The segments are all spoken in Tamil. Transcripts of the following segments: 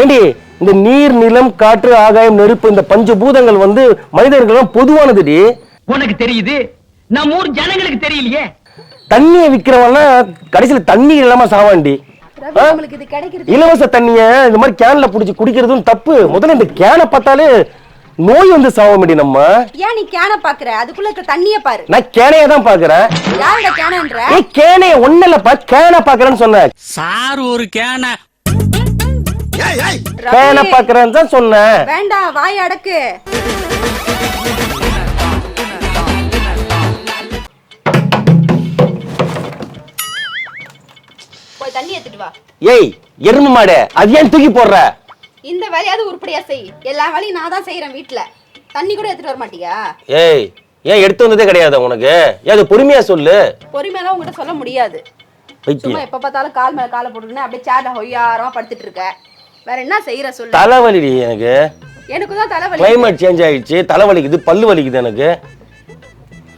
ஏண்டி இந்த நீர் நிலம் காற்று ஆகாயம் நெருப்பு இந்த பஞ்சபூதங்கள் வந்து மனிதர்களும் பொதுவானதுடி. உனக்கு தெரியுது? நம்ம ஊர் ஜனங்களுக்கு தெரியலையே. தண்ணியை விக்கிறவன்லாம் கடைசியில தண்ணி இல்லாம சாவாண்டி இலவச தண்ணிய இந்த மாதிரி கேன்ல புடிச்சு குடிக்கிறதும் தப்பு. முதல்ல இந்த கேனை பார்த்தாலே நோய் வந்து சாவ முடியும் நம்ம. ஏன் நீ கேன பாக்குற அதுக்குள்ள இருக்க தண்ணிய பாரு. நான் கேனைய தான் பாக்குறேன் யாரோட கேனன்ற ஏ கேனைய ஒண்ணு கேனை பாக்குறேன்னு சொன்னேன். சார் ஒரு கேன கேனை பாக்குறேன்னு தான் சொன்னேன். வேண்டாம் வாய் அடக்கு. போய் தண்ணி எடுத்துட்டு வா. ஏய் எருமை மாடு அது ஏன் தூக்கி போடுற? இந்த வேலையாவது உருப்படியா செய். எல்லா வேலையும் நான் தான் செய்யறேன் வீட்ல. தண்ணி கூட எடுத்துட்டு வர மாட்டியா? ஏய் ஏன் எடுத்து வந்ததே கிடையாது உனக்கு? ஏன் அது பொறுமையா சொல்லு. பொறுமையெல்லாம் உங்ககிட்ட சொல்ல முடியாது. சும்மா எப்ப பார்த்தாலும் கால் மேல காலை போட்டுக்கின்னு அப்படியே சேர்ல ஹொய்யாரமா படுத்துட்டு இருக்க. வேற என்ன செய்யற சொல்லு? தலைவலிடி எனக்கு. எனக்கு தான் தலைவலி. கிளைமேட் சேஞ்ச் ஆயிடுச்சு தலை வலிக்குது பல்லு வலிக்குது எனக்கு.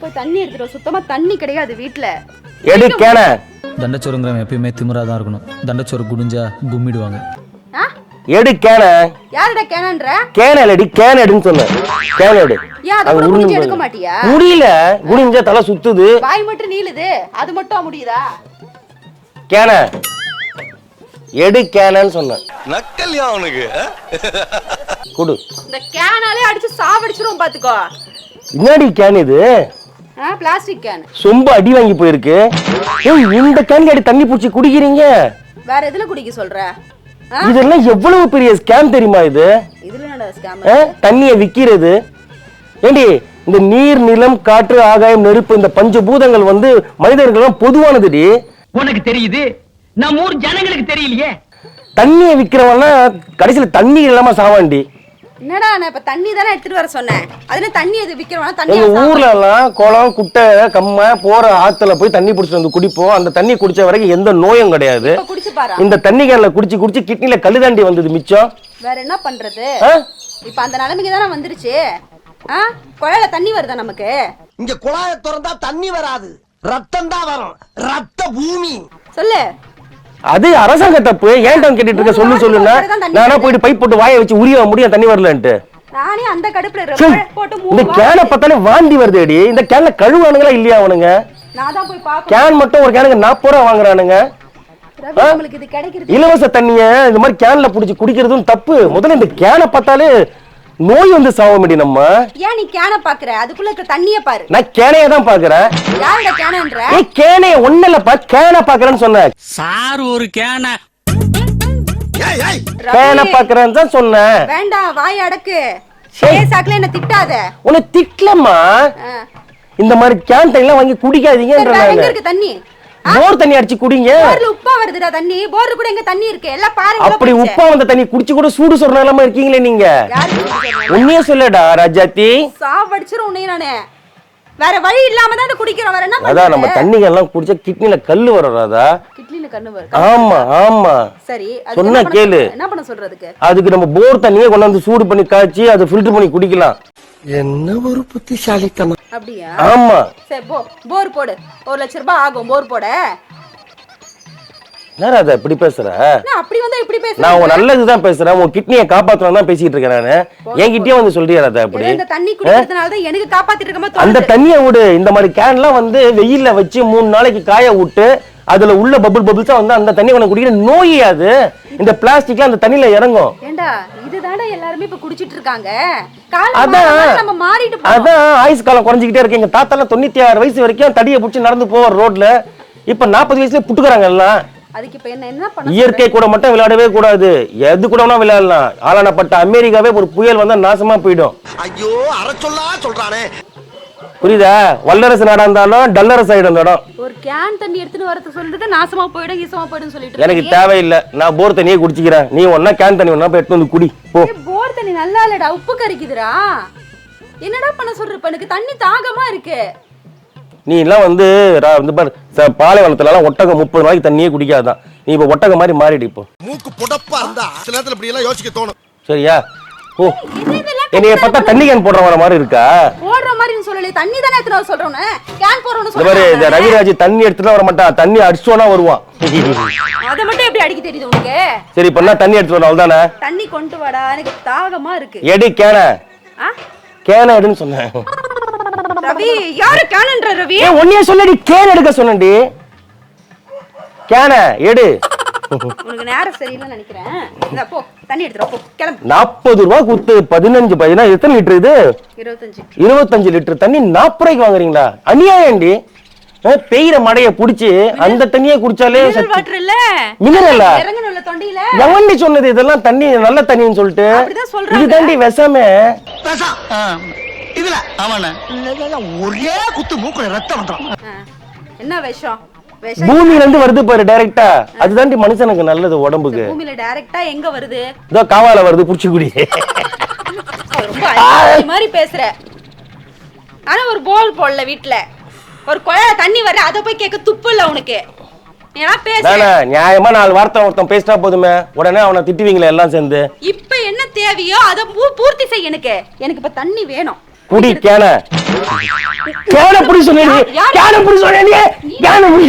போய் தண்ணி எடுத்துட்டு. சுத்தமா தண்ணி கிடையாது வீட்ல. எடு கேனை. தண்டச்சோறுங்கிறவன் எப்பயுமே திமிரா தான் இருக்கணும். தண்டச்சோறு குடிஞ்சா கும்மிடுவாங்க. ஆ? எடு கேனை. யாருடா கேனன்ற? கேனை இல்லடி கேன் எடுன்னு சொன்னேன். கேன் எடு. அதை அது கூட உருண்டு குடிச்சு போகுது. எடுக்க மாட்டியா? முடியல குடிஞ்சா தலை சுத்துது. வாய் மட்டும் நீளுது அது மட்டும் முடியுதா கேனை. எடு கேனன்னு சொன்னேன். நக்கல்யா அவனுக்கு? குடு. இந்த கேனாலே அடிச்சு சாவடிச்சிரும் பாத்துக்கோ. என்னடி கேன் இது? ஆ பிளாஸ்டிக் கேன். சொம்ப அடி வாங்கி போயிருக்கு. ஏய் இந்த கேன்ல அடி தண்ணி பூச்சி குடிக்கிறீங்க? வேற எதுல குடிக்க சொல்ற? இதெல்லாம் எவ்வளவு பெரிய ஸ்கேம் தெரியுமா இது? தண்ணியை விக்கிறது. ஏண்டி இந்த நீர் நிலம் காற்று ஆகாயம் நெருப்பு இந்த பஞ்சபூதங்கள் வந்து மனிதர்களும் பொதுவானதுடி. உனக்கு தெரியுது நம்ம ஊர் ஜனங்களுக்கு தெரியலையே. தண்ணியை விக்கிறவன்லாம் கடைசியில தண்ணி இல்லாம சாவாண்டி. என்னடா நான் இப்ப தண்ணி தானே எடுத்துட்டு வர சொன்னேன். அதுல தண்ணி எது விக்கிறவனா தண்ணி எங்க ஊர்ல எல்லாம் குளம் குட்டை கம்மை போற ஆத்துல போய் தண்ணி பிடிச்சிட்டு வந்து குடிப்போம். அந்த தண்ணி குடிச்ச வரைக்கும் எந்த நோயும் கிடையாது. இப்ப குடிச்சு பாரு. இந்த தண்ணி கேன்ல குடிச்சு குடிச்சு கிட்னில கல்லு தாண்டி வந்தது மிச்சம். வேற என்ன பண்றது? ஆ? இப்ப அந்த நிலைமைக்கு தானே வந்துருச்சு. ஆ? குழாயில தண்ணி வருதா நமக்கு? இங்க குழாய திறந்தா தண்ணி வராது. ரத்தம் தான் வரும். ரத்த பூமி. சொல்லு. அது அரசாங்க தப்பு ஏன்டா கேட்டுட்டு இருக்க? சொல்லு சொல்லுன்னா நானா போயிட்டு பைப் போட்டு வாயை வச்சு உரிய முடியும் தண்ணி வரலன்ட்டு. நானே அந்த கடுப்புல சே, ரப்பர் போட்டு இந்த கேனை பார்த்தாலே வாந்தி வருதுடி. இந்த கேன்ல கழுவானுங்களா இல்லையா அவனுங்க? கேன் மட்டும் ஒரு கேனுக்கு நாற்பது ரூபா வாங்குறானுங்க. இலவச தண்ணிய இந்த மாதிரி கேன்ல புடிச்சு குடிக்கிறதும் தப்பு. முதல்ல இந்த கேனை பார்த்தாலே நோய் வந்து சாவ முடியும் நம்ம. ஏன் நீ கேன பாக்குற அதுக்குள்ள இருக்க தண்ணிய பாரு. நான் கேனைய தான் பாக்குறேன் யாரோட கேனன்ற? ஏய் கேனைய ஒண்ணு இல்லப்பா கேனை பாக்குறேன்னு சொன்னேன். சார் ஒரு கேன. ஏய் ஏய். கேனை பாக்குறேன்னு தான் சொன்னேன். வேண்டாம் வாய் அடக்கு. சாக்குல என்ன திட்டாத. உன்னை திட்டலம்மா. இந்த மாதிரி கேன் தண்ணிலாம் வாங்கி இருக்கு தண்ணி? போர் தண்ணி அடிச்சு குடிங்க. போர்ல உப்பா வருதுடா தண்ணி. போர்ல கூட எங்க தண்ணி இருக்கு? எல்லாம் பாருங்க அப்படி உப்பா வந்த தண்ணி குடிச்சு கூட சூடு சொல்ற நிலைமை இருக்கீங்களே நீங்க. உண்மையே சொல்லடா ராஜாத்தி. சாவடிச்சிரும் உன்னையும் நானு. வேற வழி இல்லாம தான் குடிக்கிறோம். வேற என்ன அதான் நம்ம தண்ணிகள் எல்லாம் குடிச்சா கிட்னில கல்லு வரும் ராதா. கிட்னில கண்ணு வரும். ஆமா ஆமா. சரி சொன்னா கேளு. என்ன பண்ண சொல்றதுக்கு? அதுக்கு நம்ம போர் தண்ணியே கொண்டாந்து சூடு பண்ணி காய்ச்சி அதை ஃபில்டர் பண்ணி குடிக்கலாம். என்ன ஒரு புத்திசாலித்தனம். அப்படியா? ஆமா. சரி போ போர் போடு. ஒரு லட்ச ரூபாய் ஆகும் போர் போட. என்ன ராதா இப்படி பேசுற? என்ன அப்படி வந்தா இப்படி நான் உன் பேசுறேன் நல்லதுதான் பேசுறேன் உன் கிட்னியை காப்பாத்தணும் தான் பேசிட்டு இருக்கேன் நானு. என்கிட்டயே வந்து சொல்றியா இந்த தண்ணி குடிக்கிறதுனால தான் எனக்கு காப்பாத்திட்டு இருக்க மாதிரி அந்த. தண்ணியை விடு. இந்த மாதிரி கேன்லாம் வந்து வெயில்ல வச்சு மூணு நாளைக்கு காய விட்டு அதுல உள்ள பபுள் பபுள்ஸா வந்து அந்த தண்ணி உனக்கு குடிக்கிற நோய் அது. இந்த பிளாஸ்டிக்லாம் அந்த தண்ணியில இறங்கும். ஏண்டா இதுதானே எல்லாருமே இப்ப குடிச்சிட்டு இருக்காங்க? காலம் அதான். மாற மாற நம்ம மாறிட்டு போறோம். அதான் ஆயுஸ் காலம் குறைஞ்சிக்கிட்டே இருக்கு. எங்க தாத்தாலாம் தொண்ணூத்தி ஆறு வயசு வரைக்கும் தடியை பிடிச்சி நடந்து போவார் ரோட்ல இப்ப நாற்பது வயசுல புட்டுக்கிறாங்க எல்லாம். அதுக்கு இப்ப என்ன என்ன பண்ண இயற்கை கூட மட்டும் விளையாடவே கூடாது. எது கூட வேணா விளையாடலாம். ஆளானப்பட்ட அமெரிக்காவே ஒரு புயல் வந்தா நாசமா போயிடும். ஐயோ அற சொல்லா சொல்றானே. புரியுதா? வல்லரசு நாடா இருந்தாலும் டல்லரசு ஆயிடும் இடம். ஒரு கேன் தண்ணி எடுத்துட்டு வரது சொல்லிட்டு நாசமா போயிடும் ஈசமா போயிடும் சொல்லிட்டு எனக்கு. தேவையில்லை. நான் போர் தண்ணியே குடிச்சிக்கிறேன். நீ ஒன்னா கேன் தண்ணி ஒன்னா போய் எடுத்து வந்து குடி. போ. போர் தண்ணி நல்லா இல்லடா. உப்பு கறிக்குதுடா என்னடா பண்ண சொல்ற இப்ப எனக்கு? தண்ணி தாகமா இருக்கு. நீ எல்லாம் வந்து ரா- வந்து பாரு. ச- பாலைவனத்துல எல்லாம் ஒட்டகம் முப்பது நாளைக்கு தண்ணியே குடிக்காதான். நீ இப்ப ஒட்டகம் மாதிரி மாறிடு இப்போ. மூக்கு புடப்பா இருந்தா சில நேரத்துல இப்படி எல்லாம் யோசிக்க தோணும். சரியா? ஓ என்னைய பார்த்தா தண்ணி கேன் போடுற வர மாதிரி இருக்கா? சொல்லலையே தண்ணி தானே எத்தனை வர சொல்றோன்னு? கேன் போறோம்னு இந்த மாதிரி இந்த சொல்றேன் ரவிராஜ் தண்ணி எடுத்துட்டு வர மாட்டான் தண்ணி அடிச்சோனா வருவான். அதை மட்டும் எப்படி அடிக்க தெரியுது உனக்கு? சரி இப்ப என்ன தண்ணி எடுத்துட்டு வரணும் அவ்வளவுதானே தண்ணி கொண்டு வாடா எனக்கு தாகமா இருக்கு. எடி கேன. ஆ? கேன எடுன்னு சொன்னேன். ரவி யாரு கேனன்ற ரவி? ஏன் ஒன்னையே சொல்லடி கேன் எடுக்க சொன்னேன்டி. கேன எடு. உனக்கு நேரம் சரியில்லைன்னு நினைக்கிறேன். இந்தா போ தண்ணி எடுத்துரு போ கிளம்பு. நாற்பது ரூபா கொடுத்து பதினஞ்சு பதினா எத்தனை லிட்டர் இது? இருபத்தஞ்சு. இருபத்தஞ்சு லிட்டர் தண்ணி நாற்பது ரூபாய்க்கு வாங்குறீங்களா? அநியாயம்டி. பெய்யுற மழைய புடிச்சு அந்த தண்ணியை குடிச்சாலே மினரல் வாட்டர் இல்ல. மினரலா இறங்கணும்ல தொண்டையில. எவன்டி சொன்னது? இதெல்லாம் தண்ணி நல்ல தண்ணின்னு சொல்லிட்டு. அப்படிதான் சொல்றாங்க. இதுதாண்டி விஷமே. இதுல ஒரே குத்து மூக்குல ரத்தம். என்ன விஷம்? பூமியில இருந்து வருது பாரு டைரக்டா அதுதாண்டி மனுஷனுக்கு நல்லது உடம்புக்கு. பூமியில டைரக்டா எங்க வருது? இதோ காவால வருது புடிச்சு குடி ரொம்ப மாதிரி பேசுற. ஆனா ஒரு போல் போடல வீட்ல. ஒரு குழாயில தண்ணி வர அத போய் கேட்க துப்பு இல்ல உனக்கு. நியாயமா நாலு வார்த்தை ஒருத்தன் பேசிட்டா போதுமே. உடனே அவனை திட்டுவீங்களே எல்லாம் சேர்ந்து. இப்ப என்ன தேவையோ அத பூர்த்தி செய் எனக்கு. எனக்கு இப்ப தண்ணி வேணும். குடி கேன. கேன புடி சொன்னீங்க? கேன புடி சொன்னீங்க கேன புடி